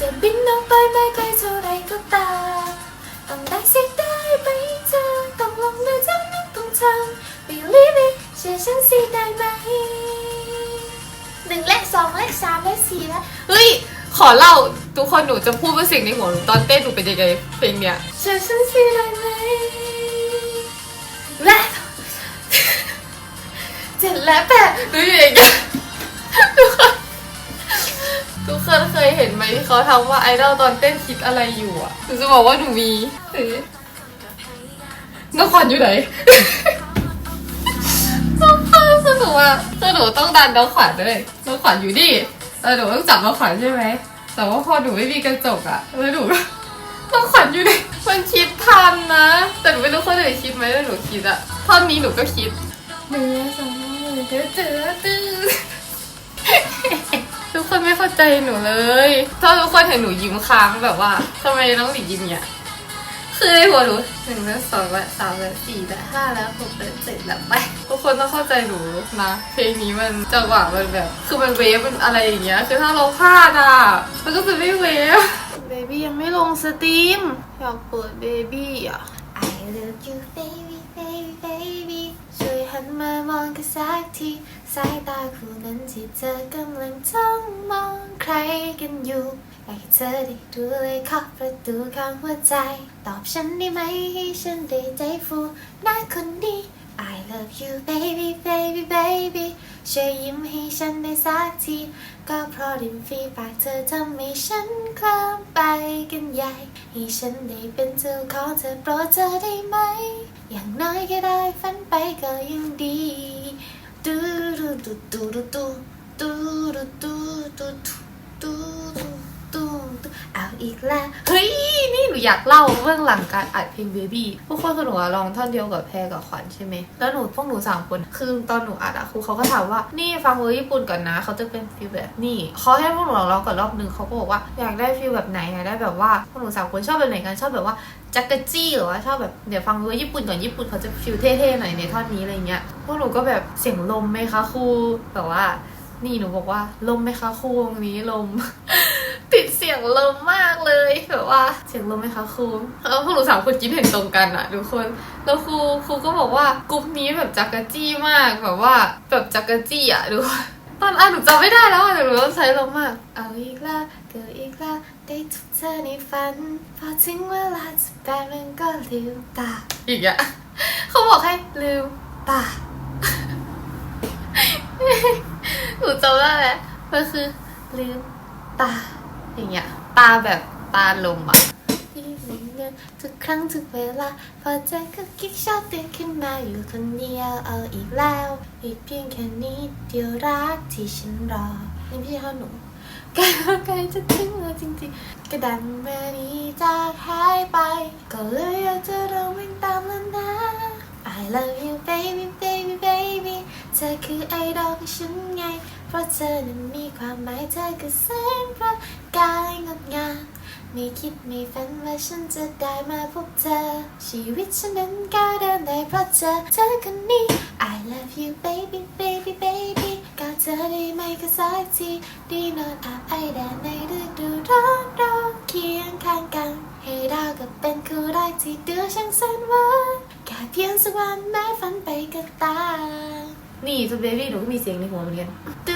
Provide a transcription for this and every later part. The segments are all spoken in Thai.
จะบินออกไปไม่ไกลเท่าไรก็ตามต้องได้เสียได้ไปเธอต้องลงเลยเท่านั้นต้องทำ Believe it เชื่อฉันสิได้ไหมหนึ่งเลขสองเลขสามเลขสี่และเฮ้ย ขอเล่าทุกคนหนูจะพูดว่าเสียงในหัวหนูตอนเต้นหนูเป็นยังไงเพลงเนี้ยเชื่อฉันสิได้ไหมและเจ็ดและแปดหนูอยู่อย่างเงี้ย ยเห็นไหมที่เขาทำว่าไอดอลตอนเต้นคิดอะไรอยู่อะหนูจะบอกว่าหนูมีเฮ้ยน้องขวัญอยู่ไหน น้องขวัญสนุกอะคือหนูต้องดันน้องขวัญด้วยน้องขวัญอยู่ดิเออหนูต้องจับน้องขวัญใช่ไหม แต่ว่าพอหนูไม่มีกระจกอะแล้วหนูก็น้องขวัญอยู่ดิมันคิดทันนะ แต่หนูไม่รู้คนอื่นคิดไหมแต่หนูคิดอะท่อนนี้หนูก็คิดหนึ่งสองและเจอเจอตื้อ ทุกคนไม่เข้าใจหนูเลย ถ้าทุกคนเห็นหนูยิ้มค้างแบบว่าทำไมน้องหลียิ้มเนี่ยคือในหัวหนูหนึ่งและสองและสามและสี่และห้าและหกและเจ็ดและแปดทุกคนต้องเข้าใจหนูนะเพลงนี้มันจังหวะมันแบบ คือมันเวฟมันอะไรอย่างเงี้ยคือถ้าเราพลาดอะมันก็จะไม่เวฟเบบี้ยังไม่ลงสตรีมอยากเปิดเบบี้อะ I love you baby baby baby ช่วยหันมามองกันสักที สายตาคู่นั้นที่เธอกำลังจ้องมองใครกันอยู่อยากให้เธอได้ดูเลยเคาประตูข้างหัวใจ ตอบฉันได้ไหมให้ฉันได้ใจฟูหน้าคนนี้ I love you baby baby baby ช่วยยิ้มให้ฉันได้สักที ก็เพราะริมฝีปากเธอทำให้ฉันเคลิ้มไปกันใหญ่ ให้ฉันได้เป็นเจ้าของเธอโปรดเธอได้ไหม อย่างน้อยก็ได้ฝันไปก็ยังดี ดูดูดูดูดูดูดูดูดูดูดูดูดูเอาอีกแล้วเฮ้ย นูอยากเล่าเบื้องหลังการอัดเพลง Baby พวกคนคือหนูอะลองท่อนเดียวกับแพรกับขวัญใช่ไหมแล้วหนูพวกหนูสามคนคือตอนหนูอัดอะครูเขาก็ถามว่านี่ฟังเวอร์ญี่ปุ่นก่อนนะเขาจะเป็นฟีลแบบนี่เขาให้พวกหนูลองร้องก่อนรอบนึงเขาก็บอกว่าอยากได้ฟีลแบบไหนอยากได้แบบว่าพวกหนูสามคนชอบแบบไหนกันชอบแบบว่าจักรจี้หรือว่าชอบแบบเดี๋ยวฟังเวอร์ญี่ปุ่นก่อนญี่ปุ่นเขาจะฟีลเท่ๆหน่อยในท่อนนี้อะไรเงี้ยพวกหนูก็แบบเสียงลมไหมคะครูแบบว่า นี่หนูบอกว่าลมไหมคะครูวงนี้ลม สียงลมมากเลยแบบว่าเสียงลมไหมคะครูแล้วพวกหนูสามคนคิดเห็นตรงกันอะทุกคนแล้วครูครูก็บอกว่ากรุ๊ปนี้แบบจักรจี้มากแบบว่าแบบจักรจี้อะทุกคนตอนอ่านหนูจำไม่ได้แล้วอะแต่หนูต้องใช้ลมมาก เอาอีกแล้วเกิดอีกแล้วได้ทุกเธอในฝัน พอถึงเวลาจะแปลมันก็ลืมตาอีกอะเขาบอกให้ลืมตาหนูจำได้แล้วมันคือลืมตา อย่างเงี้ย ตาแบบตาลมอะทุกครั้งทุกเวลา พอใจก็คิดชอบตื่นขึ้นมาอยู่คนเดียวเอาอีกแล้วอีกเพียงแค่นี้เดียวรักที่ฉันรอ นี่ไม่ใช่ท่อนหนูใกล้แล้วใกล้จะถึงแล้วจริงๆ กระดันแมานี้จากหายไป ก็เลยอยากจะร้องเพลงตามแล้วนะ I love you baby baby baby เธอคือไอดอลของฉันไง เพราะเธอนั้นมีความหมายเธอคือแสงประ กายงดงามไม่คิดไม่ฝันว่าฉันจะได้มาพบเธอ ชีวิตฉันนั้นก้าวเดินได้เพราะเธอเธอคนนี้ I love you baby baby baby กอดเธอได้ไหมก็สักทีได้นอนอาบไอแดดในฤดูร้อนรอเคียงข้างกัน ให้เรากับเป็นคู่รักที่ดูช่างแสนหวานแค่เพียงสักวันแม้ฝันไปก็ตามนี่ตัวเบบี้หนูก็มีเสียงในหัวเหมือนกันตื้อตื้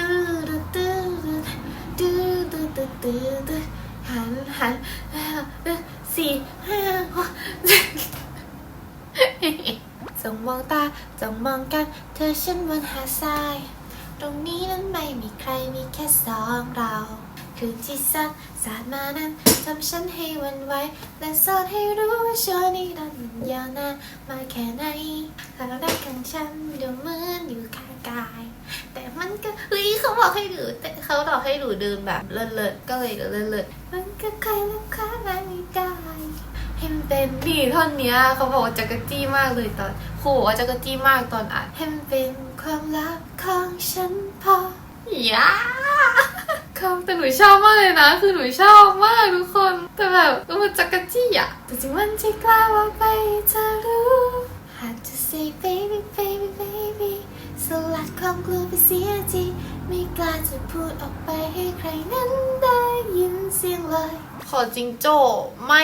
อตื้อ ตื้อตื้อตื้อหันหันสี่ห้าหกจ้องมองตาจ้องมองกัน เธอฉันวันหาทราย ตรงนี้นั้นไม่มีใครมีแค่สองเรา คือที่สัดสาดมานั้นทำฉันให้หวันไหวและสอนให้รู้ว่าช่วงนี้นั้นมันยาวนานมาแค่ไหนแล้วได้กันฉันดูเหมือนอยู่ข้างกาย แต่มันก็เฮ้ยเขาบอกให้ดูแต่เขาบอกให้ดูเดินแบบเลิศๆก็เลยเดินเลิศๆมันก็ใครลูกค้าไม่ได้ให้มันเป็นนี่ท่อนเนี้ยเขาบอกว่าจักรจี้มากเลยตอนครูบอกว่าจักรจี้มากตอนอ่านให้มันเป็นความลับของฉันพอยาคำแต่หนูชอบมากเลยนะ คือหนูชอบมากทุกคน แต่แบบก็มันจักรจี้อะแต่ถึงวันที่กล้าว่าไปเธอรู้ Had to say baby baby baby สลัดความกลัวไปเสียทีไม่กล้าจะพูดออกไปให้ใครนั้นได้ยินเสียงเลย ขอจิงโจ้ไม่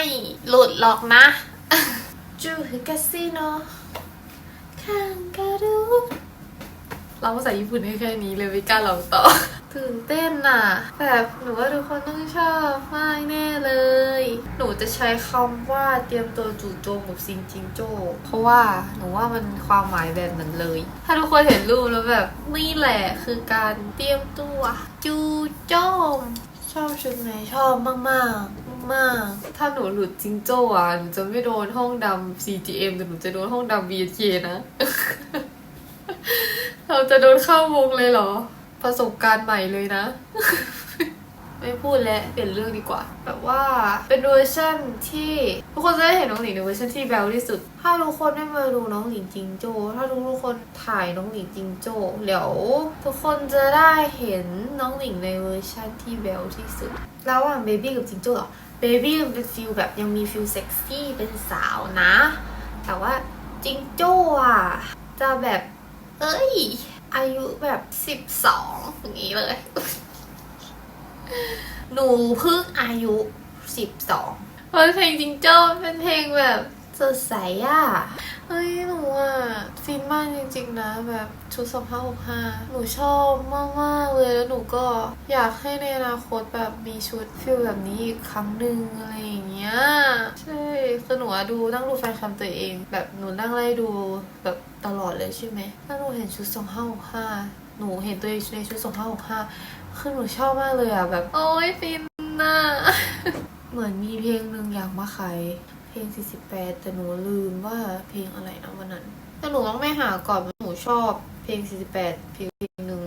หลุดหรอกนะ จูฮิกาซิโนข้างการูเราภาษาญี่ปุ่นให้แค่นี้เลยไม่กล้าลองต่อ ตื่นเต้นน่ะแบบหนูว่าทุกคนต้องชอบมากแน่เลย หนูจะใช้คำว่าเตรียมตัวจู่โจมกับซิงจิงโจ้เพราะว่าหนูว่ามันความหมายแบบนั้นเลย ถ้าทุกคนเห็นรูปแล้วแบบนี่แหละคือการเตรียมตัวจู่โจมชอบชุดไหนชอบมากมากมาก ถ้าหนูหลุดจิงโจ้อะหนูจะไม่โดนห้องดำ CGM แต่หนูจะโดนห้องดำ BK นะ เราจะโดนเข้าวงเลยเหรอ ประสบการณ์ใหม่เลยนะ ไม่พูดแล้วเปลี่ยนเรื่องดีกว่า แบบว่าเป็นเวอร์ชั่นที่ทุกคนจะได้เห็นน้องหลิงในเวอร์ชันที่แบลที่สุด ถ้าทุกคนได้มาดูน้องหลิงจิงโจ้ถ้าทุกทุกคนถ่ายน้องหลิงจิงโจ้เดี๋ยวทุกคนจะได้เห็นน้องหลิงในเวอร์ชันที่แบลที่สุดระหว่างเบบี้กับจิงโจ้เหรอเบบี้มันเป็นฟิลแบบยังมีฟิลเซ็กซี่เป็นสาวนะ แต่ว่าจิงโจ้อะจะแบบ เอ้ย อายุแบบสิบสองอย่างนี้เลย หนูเพิ่งอายุสิบสองเพราะเพลงจิงโจ้เป็นเพลงแบบสดใสอะ เฮ้ยหนูอะฟินมากจริงๆนะ แบบชุดสองห้าหกห้าหนูชอบมากๆเลยแล้วหนูก็อยากให้ในอนาคตแบบมีชุดฟิลแบบนี้อีกครั้งหนึ่งอะไรอย่างเงี้ยใช่คือหนูอะดูนั่งดูแฟนคลับตัวเอง แบบหนูนั่งไล่ดูแบบตลอดเลยใช่ไหมถ้าหนูเห็นชุดสองห้าหกห้าหนูเห็นตัวเองในชุดสองห้าหกห้าคือหนูชอบมากเลยอะแบบ โอ้ยฟินน่ะเหมือนมีเพลงหนึ่งอยากมาขาย เพลง 48 แต่หนูลืมว่าเพลงอะไรนะวันนั้น แต่หนูต้องไปหาก่อนหนูชอบเพลง 48 เพลงเพลงหนึ่ง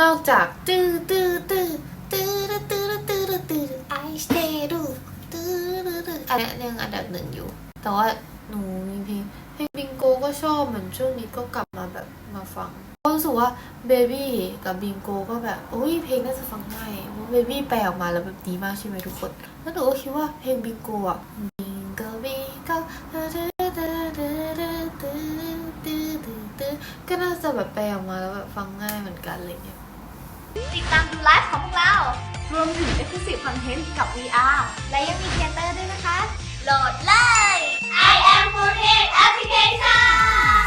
นอกจากตื้อตื้อตื้อตื้อตื้อตื้อตื้อไอสเตดูตื้อตื้ออันนี้ยังอันดับหนึ่งอยู่ แต่ว่าหนูมีเพลงเพลงบิงโกก็ชอบเหมือนช่วงนี้ก็กลับมาแบบมาฟังก็รู้สึกว่าเบบี้กับบิงโกก็แบบโอ้ยเพลงน่าจะฟังง่ายเบบี้แปลออกมาแล้วแบบดีมากใช่ไหมทุกคน แล้วหนูก็คิดว่าเพลงบิงโกอะมี แบบแปลออกมาแล้วแบบฟังง่ายเหมือนกันอะไรเงี้ย ติดตามดูไลฟ์ของพวกเรา รวมถึง Exclusive Content กับ VR และยังมีเทเตอร์ด้วยนะคะ โหลดเลย I am 4 Application